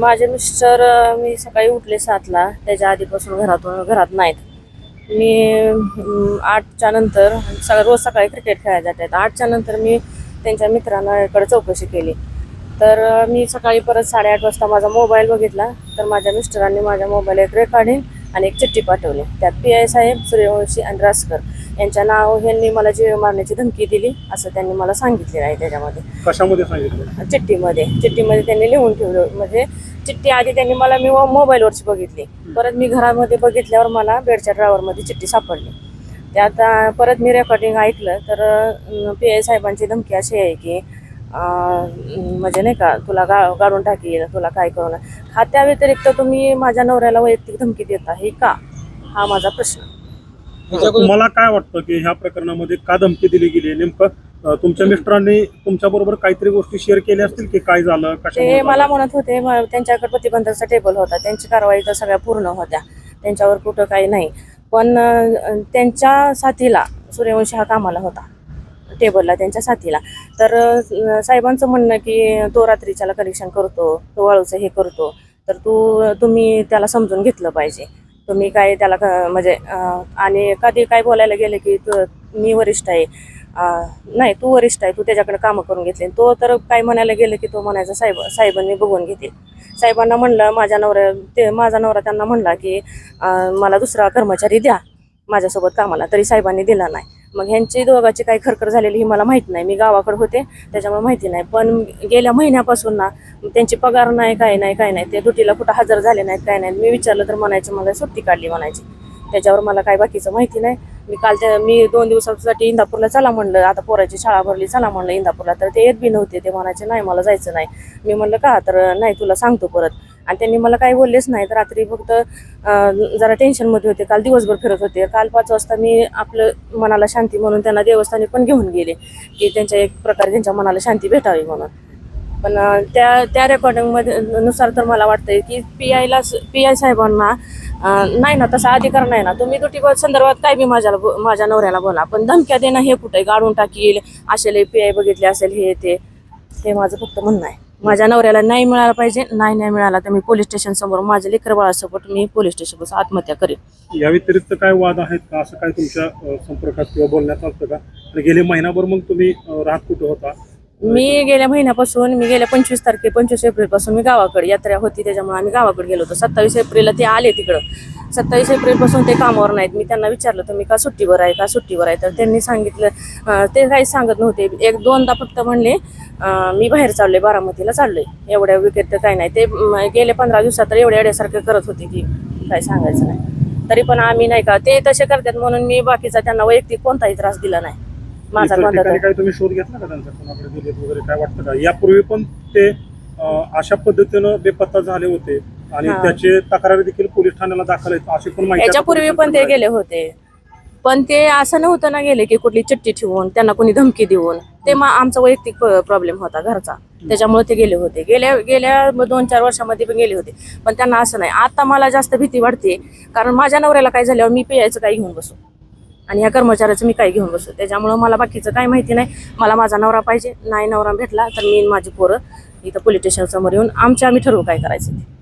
माझे मिस्टर मी सकाळी उठले सातला. त्याच्या आधीपासून घरातून घरात नाहीत. मी आठच्या नंतर सगळं रोज सकाळी क्रिकेट खेळायला जातात आठच्या नंतर मी त्यांच्या मित्रांना इकडे चौकशी केली. तर मी सकाळी परत साडेआठ वाजता माझा मोबाईल बघितला. तर माझ्या मिस्टरांनी माझ्या मोबाईल एक रेकॉर्डिंग आणि एक चिठ्ठी पाठवली. त्यात पी आय साहेब सूर्यवंशी आणि रासकर. यांच्या नाव यांनी मला जीव मारण्याची धमकी दिली असं त्यांनी मला सांगितलेलं आहे त्याच्यामध्ये. कशामध्ये सांगितलं? चिठ्ठीमध्ये. चिठ्ठीमध्ये त्यांनी लिहून ठेवलं. म्हणजे चिठ्ठी आधी त्यांनी मला मी मोबाईलवरची बघितली. परत मी घरामध्ये बघितल्यावर मला बेडच्या ड्रायव्हरमध्ये चिठ्ठी सापडली. त्यात परत मी रेकॉर्डिंग ऐकलं तर पी आय साहेबांची धमकी अशी आहे की म्हणजे नाही का तुला गा गाडून टाकील तुला काय करू नये हा त्या व्यतिरिक्त तुम्ही माझ्या नवऱ्याला वैयक्तिक धमकी देता हे का? हा माझा प्रश्न. तुम्हाला काय वाटतं की ह्या प्रकरणामध्ये का धमकी दिली गेली नेमकं तुमच्या मिस्टरांनी तुमच्या बरोबर काहीतरी गोष्टी शेअर केल्या असतील की काय झालं ते मला? म्हणत होते म- त्यांच्याकडे प्रतिबंधाचा टेबल होता. त्यांची कारवाई तर सगळ्या पूर्ण होत्या. त्यांच्यावर कुठं काही नाही. पण त्यांच्या साथीला सूर्यवंशी हा कामाला होता. टेबलला त्यांच्या साथीला. तर साहेबांचं म्हणणं की तो रात्रीच्याला कलेक्शन करतो तो वाळूचं हे करतो. तर तू तुम्ही त्याला समजून घेतलं पाहिजे. तुम्ही काय त्याला क- म्हणजे आणि कधी काय बोलायला गेले की तू मी वरिष्ठ आहे. नाही तू वरिष्ठ आहे तू त्याच्याकडे कामं करून घेतली. तो तर काय म्हणायला गेलं की तो म्हणायचा साहेब साहेबांनी बघून घेतील साहेबांना म्हणलं माझ्या नवऱ्या ते माझा नवरा त्यांना म्हणला की मला दुसरा कर्मचारी द्या माझ्यासोबत कामाला. तरी साहेबांनी दिला नाही. मग ह्यांची दोघाची काही खरखर झालेली ही मला माहीत नाही. मी गावाकडे होते त्याच्यामुळे माहिती नाही. पण गेल्या महिन्यापासून ना त्यांची पगार नाही काय नाही काय नाही. ते ड्युटीला कुठं हजर झाले नाहीत काय नाही मी विचारलं तर म्हणायचं मला सुट्टी काढली म्हणायची. त्याच्यावर मला काय बाकीचं माहिती नाही. मी काल त्या मी दोन दिवसासाठी इंदापूरला चला म्हणलं. आता पोराची शाळा भरली चला म्हणलं इंदापूरला. तर ते येत बी नव्हते. ते म्हणायचे नाही मला जायचं नाही. मी म्हणलं का? तर नाही तुला सांगतो परत. आणि त्यांनी मला काही बोललेच नाही. तर रात्री फक्त जरा टेन्शनमध्ये होते. काल दिवसभर फिरत होते. काल पाच वाजता मी आपलं मनाला शांती म्हणून त्यांना देवस्थानी पण घेऊन गेले. की त्यांच्या एक प्रकारे त्यांच्या मनाला शांती भेटावी म्हणून. पण त्या त्या रेकॉर्डिंगमध्ये नुसार तर मला वाटतंय की पी आयला पी आय साहेबांना नाही ना तसा अधिकार नाही ना. तुम्ही दुटी संदर्भात काय बी माझ्याला माझ्या नवऱ्याला बोला. पण धमक्या देणं हे कुठे? गाडून टाकील. असेल पी आय बघितले असेल हे ते. हे माझं फक्त म्हणणं आहे. माझ्या नवऱ्याला नाही मिळाला पाहिजे नाही नाही मिळाला तर मी पोलीस स्टेशन समोर माझ्या लेकर बाळासोबत मी पोलीस स्टेशन आत्महत्या करेन. या व्यतिरिक्त काय वाद आहेत का? असं काय तुमच्या संपर्कात किंवा बोलण्यात आलं का? गेले महिनाभर मग तुम्ही राहत कुठे होता? मी गेल्या महिन्यापासून मी गेल्या पंचवीस तारखे पंचवीस एप्रिलपासून मी गावाकडे यात्रा होती त्याच्यामुळे आम्ही गावाकडे गेलो होतो. सत्तावीस एप्रिलला ते आले तिकडं. सत्तावीस एप्रिलपासून ते कामावर नाहीत. मी त्यांना विचारलं तुम्ही का सुट्टीवर आहे? का सुट्टीवर आहे? तर त्यांनी सांगितलं ते काहीच सांगत नव्हते. एक दोनदा फक्त म्हणले मी बाहेर चाललोय बारामतीला चाललोय. एवढ्या विकेट तर काय नाही. ते गेले पंधरा दिवसात तर एवढ्या एवढ्यासारखं करत होते की काय सांगायचं नाही. तरी पण आम्ही नाही का ते तसे करतात म्हणून मी बाकीचा त्यांना वैयक्तिक कोणताही त्रास दिला नाही. माझा इतर कोणता ठिकाणी त्रास काय तुम्ही शोध घेतला का त्यांचा? कोणाकडे गेलेत वगैरे काय वाटतं का? यापूर्वी पण ते अं, अशा पद्धतीनं बेपत्ता झाले होते आणि हा. त्याचे तक्रारी देखील पोलीस ठाण्याला दाखल आहेत अशी पण माहिती आता याच्यापूर्वी पण ते पोलिसांकडे गेले होते. पण ते असं नव्हतं ना गेले की कुठली चिठ्ठी ठेवून त्यांना कोणी धमकी देऊन. ते मग आमचा वैयक्तिक प्रॉब्लेम होता घरचा. त्याच्यामुळे ते गेले होते. गेल्या गेल्या दोन चार वर्षामध्ये पण गेले होते. पण त्यांना असं नाही. आता मला जास्त भीती वाटते. कारण माझ्या नवऱ्याला काय झाल्यावर मी पेयाचं काय घेऊन बसू? आणि ह्या कर्मचाऱ्याचं मी काय घेऊन बसतो त्याच्यामुळं मला बाकीचं काय माहिती नाही. मला माझा नवरा पाहिजे. नाही नवरा भेटला तर मी माझी पोरं इथं पोलीस स्टेशन समोर येऊन आमच्या आम्ही ठरवू काय करायचं ते.